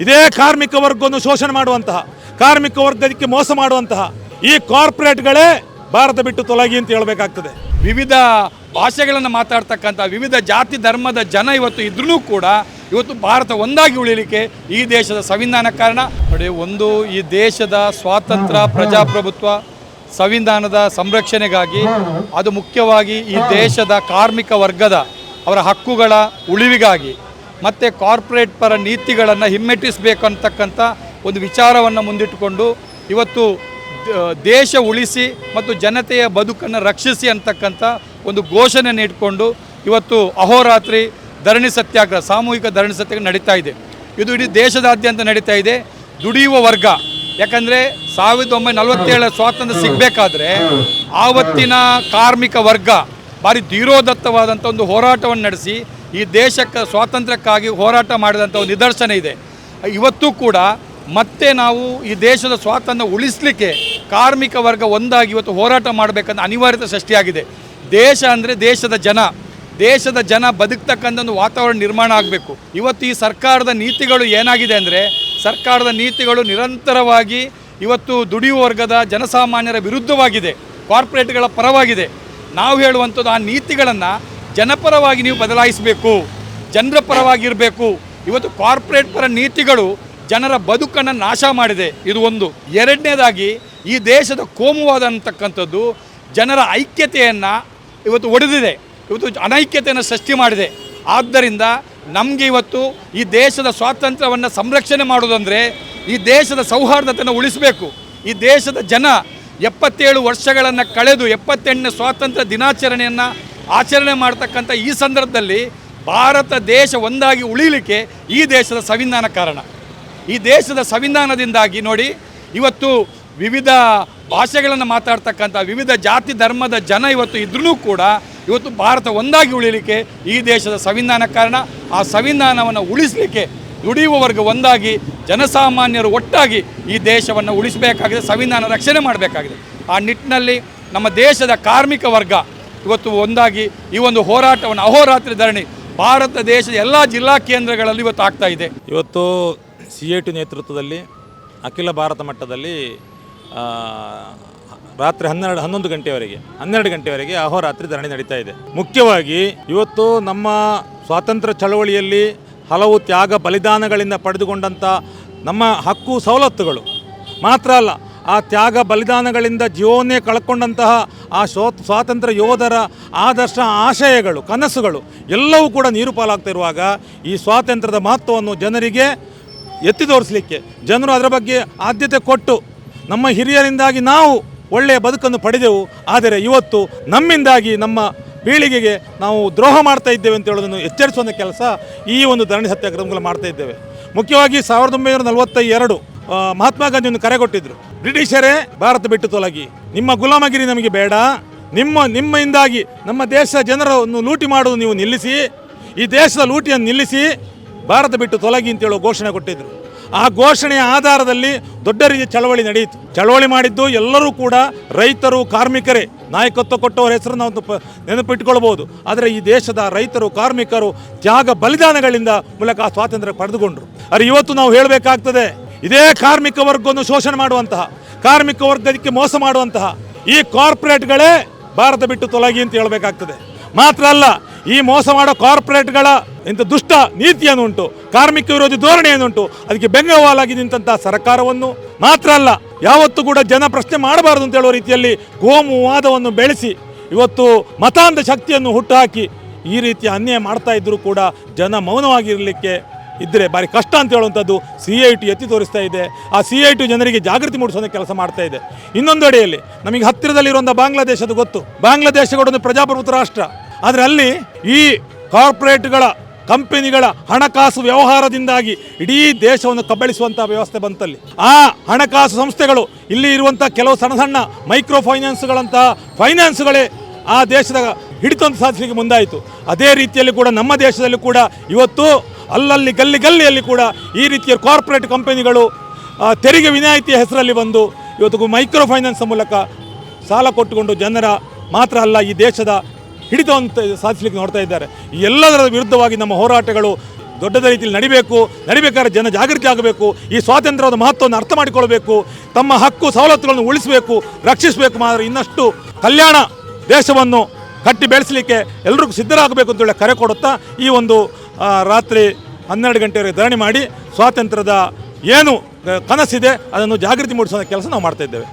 ಇದೇ ಕಾರ್ಮಿಕ ವರ್ಗವನ್ನು ಶೋಷಣೆ ಮಾಡುವಂತಹ, ಕಾರ್ಮಿಕ ವರ್ಗದಕ್ಕೆ ಮೋಸ ಮಾಡುವಂತಹ ಈ ಕಾರ್ಪೊರೇಟ್ಗಳೇ ಭಾರತ ಬಿಟ್ಟು ತೊಲಗಿ ಅಂತ ಹೇಳಬೇಕಾಗ್ತದೆ. ವಿವಿಧ ಭಾಷೆಗಳನ್ನು ಮಾತಾಡ್ತಕ್ಕಂಥ ವಿವಿಧ ಜಾತಿ ಧರ್ಮದ ಜನ ಇವತ್ತು ಇದ್ರೂ ಕೂಡ ಇವತ್ತು ಭಾರತ ಒಂದಾಗಿ ಉಳಿಲಿಕ್ಕೆ ಈ ದೇಶದ ಸಂವಿಧಾನ ಕಾರಣ. ನೋಡಿ, ಒಂದು ಈ ದೇಶದ ಸ್ವಾತಂತ್ರ್ಯ, ಪ್ರಜಾಪ್ರಭುತ್ವ, ಸಂವಿಧಾನದ ಸಂರಕ್ಷಣೆಗಾಗಿ ಅದು ಮುಖ್ಯವಾಗಿ ಈ ದೇಶದ ಕಾರ್ಮಿಕ ವರ್ಗದ ಅವರ ಹಕ್ಕುಗಳ ಉಳಿವಿಗಾಗಿ ಮತ್ತು ಕಾರ್ಪೊರೇಟ್ ಪರ ನೀತಿಗಳನ್ನು ಹಿಮ್ಮೆಟ್ಟಿಸಬೇಕು ಅಂತಕ್ಕಂಥ ಒಂದು ವಿಚಾರವನ್ನು ಮುಂದಿಟ್ಟುಕೊಂಡು ಇವತ್ತು ದೇಶ ಉಳಿಸಿ ಮತ್ತು ಜನತೆಯ ಬದುಕನ್ನು ರಕ್ಷಿಸಿ ಅಂತಕ್ಕಂಥ ಒಂದು ಘೋಷಣೆಯನ್ನು ಇಟ್ಕೊಂಡು ಇವತ್ತು ಅಹೋರಾತ್ರಿ ಧರಣಿ ಸತ್ಯಾಗ್ರಹ, ಸಾಮೂಹಿಕ ಧರಣಿ ಸತ್ಯಾಗ್ರಹ ನಡೀತಾ ಇದೆ. ಇದು ಇಡೀ ದೇಶದಾದ್ಯಂತ ನಡೀತಾ ಇದೆ. ದುಡಿಯುವ ವರ್ಗ, ಯಾಕಂದರೆ ಸಾವಿರದ ಒಂಬೈನೂರ ನಲವತ್ತೇಳರ ಸ್ವಾತಂತ್ರ್ಯ ಸಿಗಬೇಕಾದ್ರೆ ಆವತ್ತಿನ ಕಾರ್ಮಿಕ ವರ್ಗ ಭಾರಿ ಧೀರೋದತ್ತವಾದಂಥ ಒಂದು ಹೋರಾಟವನ್ನು ನಡೆಸಿ ಈ ದೇಶಕ್ಕೆ ಸ್ವಾತಂತ್ರ್ಯಕ್ಕಾಗಿ ಹೋರಾಟ ಮಾಡಿದಂಥ ಒಂದು ನಿದರ್ಶನ ಇದೆ. ಇವತ್ತು ಕೂಡ ಮತ್ತೆ ನಾವು ಈ ದೇಶದ ಸ್ವಾತಂತ್ರ್ಯ ಉಳಿಸಲಿಕ್ಕೆ ಕಾರ್ಮಿಕ ವರ್ಗ ಒಂದಾಗಿ ಇವತ್ತು ಹೋರಾಟ ಮಾಡಬೇಕಂತ ಅನಿವಾರ್ಯತೆ ಸೃಷ್ಟಿಯಾಗಿದೆ. ದೇಶ ಅಂದರೆ ದೇಶದ ಜನ. ದೇಶದ ಜನ ಬದುಕ್ತಕ್ಕಂಥ ಒಂದು ವಾತಾವರಣ ನಿರ್ಮಾಣ ಆಗಬೇಕು. ಇವತ್ತು ಈ ಸರ್ಕಾರದ ನೀತಿಗಳು ಏನಾಗಿದೆ ಅಂದರೆ, ಸರ್ಕಾರದ ನೀತಿಗಳು ನಿರಂತರವಾಗಿ ಇವತ್ತು ದುಡಿಯುವ ವರ್ಗದ ಜನಸಾಮಾನ್ಯರ ವಿರುದ್ಧವಾಗಿದೆ. ಕಾರ್ಪೊರೇಟ್ಗಳ ಪರವಾಗಿದೆ. ನಾವು ಹೇಳುವಂಥದ್ದು ಆ ನೀತಿಗಳನ್ನು ಜನಪರವಾಗಿ ನೀವು ಬದಲಾಯಿಸಬೇಕು ಜನರ ಪರವಾಗಿರಬೇಕು ಇವತ್ತು ಕಾರ್ಪೊರೇಟ್ ಪರ ನೀತಿಗಳು ಜನರ ಬದುಕನ್ನು ನಾಶ ಮಾಡಿದೆ. ಇದು ಒಂದು. ಎರಡನೇದಾಗಿ ಈ ದೇಶದ ಕೋಮುವಾದ ಅಂತಕ್ಕಂಥದ್ದು ಜನರ ಐಕ್ಯತೆಯನ್ನು ಇವತ್ತು ಒಡೆದಿದೆ. ಇವತ್ತು ಅನೈಕ್ಯತೆಯನ್ನು ಸೃಷ್ಟಿ ಮಾಡಿದೆ. ಆದ್ದರಿಂದ ನಮಗೆ ಇವತ್ತು ಈ ದೇಶದ ಸ್ವಾತಂತ್ರ್ಯವನ್ನು ಸಂರಕ್ಷಣೆ ಮಾಡೋದಂದರೆ ಈ ದೇಶದ ಸೌಹಾರ್ದತೆಯನ್ನು ಉಳಿಸಬೇಕು. ಈ ದೇಶದ ಜನ ಎಪ್ಪತ್ತೇಳು ವರ್ಷಗಳನ್ನು ಕಳೆದು ಎಪ್ಪತ್ತೆಂಟನೇ ಸ್ವಾತಂತ್ರ್ಯ ದಿನಾಚರಣೆಯನ್ನು ಆಚರಣೆ ಮಾಡ್ತಕ್ಕಂಥ ಈ ಸಂದರ್ಭದಲ್ಲಿ ಭಾರತ ದೇಶ ಒಂದಾಗಿ ಉಳಿಲಿಕ್ಕೆ ಈ ದೇಶದ ಸಂವಿಧಾನ ಕಾರಣ. ಈ ದೇಶದ ಸಂವಿಧಾನದಿಂದಾಗಿ ನೋಡಿ, ಇವತ್ತು ವಿವಿಧ ಭಾಷೆಗಳನ್ನು ಮಾತಾಡ್ತಕ್ಕಂಥ, ವಿವಿಧ ಜಾತಿ ಧರ್ಮದ ಜನ ಇವತ್ತು ಇದ್ರೂ ಕೂಡ ಇವತ್ತು ಭಾರತ ಒಂದಾಗಿ ಉಳಿಲಿಕ್ಕೆ ಈ ದೇಶದ ಸಂವಿಧಾನ ಕಾರಣ. ಆ ಸಂವಿಧಾನವನ್ನು ಉಳಿಸಲಿಕ್ಕೆ ದುಡಿಯುವ ವರ್ಗ ಒಂದಾಗಿ, ಜನಸಾಮಾನ್ಯರು ಒಟ್ಟಾಗಿ ಈ ದೇಶವನ್ನು ಉಳಿಸಬೇಕಾಗಿದೆ, ಸಂವಿಧಾನ ರಕ್ಷಣೆ ಮಾಡಬೇಕಾಗಿದೆ. ಆ ನಿಟ್ಟಿನಲ್ಲಿ ನಮ್ಮ ದೇಶದ ಕಾರ್ಮಿಕ ವರ್ಗ ಇವತ್ತು ಒಂದಾಗಿ ಈ ಒಂದು ಹೋರಾಟವನ್ನು, ಅಹೋರಾತ್ರಿ ಧರಣಿ ಭಾರತ ದೇಶದ ಎಲ್ಲ ಜಿಲ್ಲಾ ಕೇಂದ್ರಗಳಲ್ಲಿ ಇವತ್ತು ಆಗ್ತಾ ಇದೆ. ಇವತ್ತು ಸಿ ಎ ಟಿ ನೇತೃತ್ವದಲ್ಲಿ, ಅಖಿಲ ಭಾರತ ಮಟ್ಟದಲ್ಲಿ ರಾತ್ರಿ ಹನ್ನೆರಡು, ಹನ್ನೊಂದು ಗಂಟೆವರೆಗೆ, ಹನ್ನೆರಡು ಗಂಟೆವರೆಗೆ ಅಹೋರಾತ್ರಿ ಧರಣಿ ನಡೀತಾ ಇದೆ. ಮುಖ್ಯವಾಗಿ ಇವತ್ತು ನಮ್ಮ ಸ್ವಾತಂತ್ರ್ಯ ಚಳವಳಿಯಲ್ಲಿ ಹಲವು ತ್ಯಾಗ ಬಲಿದಾನಗಳಿಂದ ಪಡೆದುಕೊಂಡಂಥ ನಮ್ಮ ಹಕ್ಕು ಸವಲತ್ತುಗಳು ಮಾತ್ರ ಅಲ್ಲ ಆ ತ್ಯಾಗ ಬಲಿದಾನಗಳಿಂದ ಜೀವವನ್ನೇ ಕಳ್ಕೊಂಡಂತಹ ಆ ಶೋ ಸ್ವಾತಂತ್ರ್ಯ ಯೋಧರ ಆದರ್ಶ ಆಶಯಗಳು, ಕನಸುಗಳು ಎಲ್ಲವೂ ಕೂಡ ನೀರು ಪಾಲಾಗ್ತಿರುವಾಗ ಈ ಸ್ವಾತಂತ್ರ್ಯದ ಮಹತ್ವವನ್ನು ಜನರಿಗೆ ಎತ್ತಿ ತೋರಿಸಲಿಕ್ಕೆ, ಜನರು ಅದರ ಬಗ್ಗೆ ಆದ್ಯತೆ ಕೊಟ್ಟು ನಮ್ಮ ಹಿರಿಯರಿಂದಾಗಿ ನಾವು ಒಳ್ಳೆಯ ಬದುಕನ್ನು ಪಡೆದೆವು. ಆದರೆ ಇವತ್ತು ನಮ್ಮಿಂದಾಗಿ ನಮ್ಮ ಪೀಳಿಗೆಗೆ ನಾವು ದ್ರೋಹ ಮಾಡ್ತಾ ಇದ್ದೇವೆ ಅಂತ ಹೇಳೋದನ್ನು ಎಚ್ಚರಿಸುವಂಥ ಕೆಲಸ ಈ ಒಂದು ಧರಣಿ ಸತ್ಯಾಗ್ರಹಗಳು ಮಾಡ್ತಾ ಇದ್ದೇವೆ. ಮುಖ್ಯವಾಗಿ ಸಾವಿರದ ಒಂಬೈನೂರ ನಲವತ್ತ ಎರಡು ಮಹಾತ್ಮ ಗಾಂಧಿಯನ್ನು ಕರೆ ಕೊಟ್ಟಿದ್ರು. ಬ್ರಿಟಿಷರೇ ಭಾರತ ಬಿಟ್ಟು ತೊಲಗಿ. ನಿಮ್ಮ ಗುಲಾಮಗಿರಿ ನಮಗೆ ಬೇಡ. ನಿಮ್ಮ, ನಿಮ್ಮಿಂದಾಗಿ ನಮ್ಮ ದೇಶದ ಜನರನ್ನು ಲೂಟಿ ಮಾಡುವುದು ನೀವು ನಿಲ್ಲಿಸಿ. ಈ ದೇಶದ ಲೂಟಿಯನ್ನು ನಿಲ್ಲಿಸಿ ಭಾರತ ಬಿಟ್ಟು ತೊಲಗಿ ಅಂತ ಹೇಳೋ ಘೋಷಣೆ ಕೊಟ್ಟಿದ್ರು. ಆ ಘೋಷಣೆಯ ಆಧಾರದಲ್ಲಿ ದೊಡ್ಡ ರೀತಿಯ ಚಳವಳಿ ನಡೆಯಿತು. ಚಳವಳಿ ಮಾಡಿದ್ದು ಎಲ್ಲರೂ ಕೂಡ ರೈತರು, ಕಾರ್ಮಿಕರೇ. ನಾಯಕತ್ವ ಕೊಟ್ಟವರ ಹೆಸರು ನಾವು ನೆನಪಿಟ್ಕೊಳ್ಬೋದು ಆದರೆ ಈ ದೇಶದ ರೈತರು, ಕಾರ್ಮಿಕರು ತ್ಯಾಗ ಬಲಿದಾನಗಳಿಂದ ಮೂಲಕ ಆ ಸ್ವಾತಂತ್ರ್ಯ ಪಡೆದುಕೊಂಡರು. ಅರೆ, ಇವತ್ತು ನಾವು ಹೇಳಬೇಕಾಗ್ತದೆ ಇದೇ ಕಾರ್ಮಿಕ ವರ್ಗವನ್ನು ಶೋಷಣೆ ಮಾಡುವಂತಹ, ಕಾರ್ಮಿಕ ವರ್ಗಕ್ಕೆ ಮೋಸ ಮಾಡುವಂತಹ ಈ ಕಾರ್ಪೊರೇಟ್ಗಳೇ ಭಾರತ ಬಿಟ್ಟು ತೊಲಗಿ ಅಂತ ಹೇಳಬೇಕಾಗ್ತದೆ. ಮಾತ್ರ ಅಲ್ಲ, ಈ ಮೋಸ ಮಾಡೋ ಕಾರ್ಪೊರೇಟ್ಗಳ ಇಂಥ ದುಷ್ಟ ನೀತಿಯನ್ನು ಉಂಟು, ಕಾರ್ಮಿಕ ವಿರೋಧಿ ಧೋರಣೆಯನ್ನು ಉಂಟು, ಅದಕ್ಕೆ ಬೆಂಗವಾಲಾಗಿ ನಿಂತಹ ಸರ್ಕಾರವನ್ನು ಮಾತ್ರ ಅಲ್ಲ, ಯಾವತ್ತೂ ಕೂಡ ಜನ ಪ್ರಶ್ನೆ ಮಾಡಬಾರದು ಅಂತ ಹೇಳುವ ರೀತಿಯಲ್ಲಿ ಕೋಮುವಾದವನ್ನು ಬೆಳೆಸಿ, ಇವತ್ತು ಮತಾಂಧ ಶಕ್ತಿಯನ್ನು ಹುಟ್ಟುಹಾಕಿ ಈ ರೀತಿಯ ಅನ್ಯಾಯ ಮಾಡ್ತಾ ಇದ್ದರೂ ಕೂಡ ಜನ ಮೌನವಾಗಿರಲಿಕ್ಕೆ ಇದ್ದರೆ ಭಾರಿ ಕಷ್ಟ ಅಂತ ಹೇಳುವಂಥದ್ದು ಸಿ ಐ ಟಿ ಎತ್ತಿ ತೋರಿಸ್ತಾ ಇದೆ. ಆ ಸಿ ಐ ಟಿ ಜನರಿಗೆ ಜಾಗೃತಿ ಮೂಡಿಸುವಂಥ ಕೆಲಸ ಮಾಡ್ತಾ ಇದೆ. ಇನ್ನೊಂದು ಅಡಿಯಲ್ಲಿ ನಮಗೆ ಹತ್ತಿರದಲ್ಲಿರುವಂಥ ಬಾಂಗ್ಲಾದೇಶದ ಗೊತ್ತು. ಬಾಂಗ್ಲಾದೇಶ ಒಂದು ಪ್ರಜಾಪ್ರಭುತ್ವ ರಾಷ್ಟ್ರ. ಆದರೆ ಅಲ್ಲಿ ಈ ಕಾರ್ಪೊರೇಟ್ಗಳ ಕಂಪನಿಗಳ ಹಣಕಾಸು ವ್ಯವಹಾರದಿಂದಾಗಿ ಇಡೀ ದೇಶವನ್ನು ಕಬ್ಬಳಿಸುವಂಥ ವ್ಯವಸ್ಥೆ ಬಂತಲ್ಲಿ. ಆ ಹಣಕಾಸು ಸಂಸ್ಥೆಗಳು ಇಲ್ಲಿ ಇರುವಂಥ ಕೆಲವು ಸಣ್ಣ ಸಣ್ಣ ಮೈಕ್ರೋ ಫೈನಾನ್ಸ್ಗಳಂತಹ ಫೈನಾನ್ಸ್ಗಳೇ ಆ ದೇಶದ ಹಿಡಿತವನ್ನು ಸಾಧಿಸಲಿಕ್ಕೆ ಮುಂದಾಯಿತು. ಅದೇ ರೀತಿಯಲ್ಲಿ ಕೂಡ ನಮ್ಮ ದೇಶದಲ್ಲಿ ಕೂಡ ಇವತ್ತು ಅಲ್ಲಲ್ಲಿ ಗಲ್ಲಿ ಗಲ್ಲಿಯಲ್ಲಿ ಕೂಡ ಈ ರೀತಿಯ ಕಾರ್ಪೊರೇಟ್ ಕಂಪನಿಗಳು ತೆರಿಗೆ ವಿನಾಯಿತಿಯ ಹೆಸರಲ್ಲಿ ಬಂದು ಇವತ್ತಿಗೂ ಮೈಕ್ರೋ ಫೈನಾನ್ಸ್ ಮೂಲಕ ಸಾಲ ಕೊಟ್ಟುಕೊಂಡು ಜನರ ಮಾತ್ರ ಅಲ್ಲ ಈ ದೇಶದ ಹಿಡಿತವಂತ ಸಾಧಿಸಲಿಕ್ಕೆ ನೋಡ್ತಾ ಇದ್ದಾರೆ. ಎಲ್ಲದರ ವಿರುದ್ಧವಾಗಿ ನಮ್ಮ ಹೋರಾಟಗಳು ದೊಡ್ಡದ ರೀತಿಯಲ್ಲಿ ನಡಿಬೇಕು, ನಡಿಬೇಕಾದ್ರೆ ಜನ ಜಾಗೃತಿ ಆಗಬೇಕು, ಈ ಸ್ವಾತಂತ್ರ್ಯದ ಮಹತ್ವವನ್ನು ಅರ್ಥ ಮಾಡಿಕೊಳ್ಬೇಕು, ತಮ್ಮ ಹಕ್ಕು, ಸವಲತ್ತುಗಳನ್ನು ಉಳಿಸಬೇಕು, ರಕ್ಷಿಸಬೇಕು ಮಾತ್ರ ಇನ್ನಷ್ಟು ಕಲ್ಯಾಣ ದೇಶವನ್ನು ಕಟ್ಟಿ ಬೆಳೆಸಲಿಕ್ಕೆ ಎಲ್ಲರಿಗೂ ಸಿದ್ಧರಾಗಬೇಕು ಅಂತೇಳಿ ಕರೆ ಕೊಡುತ್ತಾ ಈ ಒಂದು ರಾತ್ರಿ ಹನ್ನೆರಡು ಗಂಟೆವರೆಗೆ ಧರಣಿ ಮಾಡಿ ಸ್ವಾತಂತ್ರ್ಯದ ಏನು ಕನಸಿದೆ ಅದನ್ನು ಜಾಗೃತಿ ಮೂಡಿಸುವ ಕೆಲಸ ನಾವು ಮಾಡ್ತಾ ಇದ್ದೇವೆ.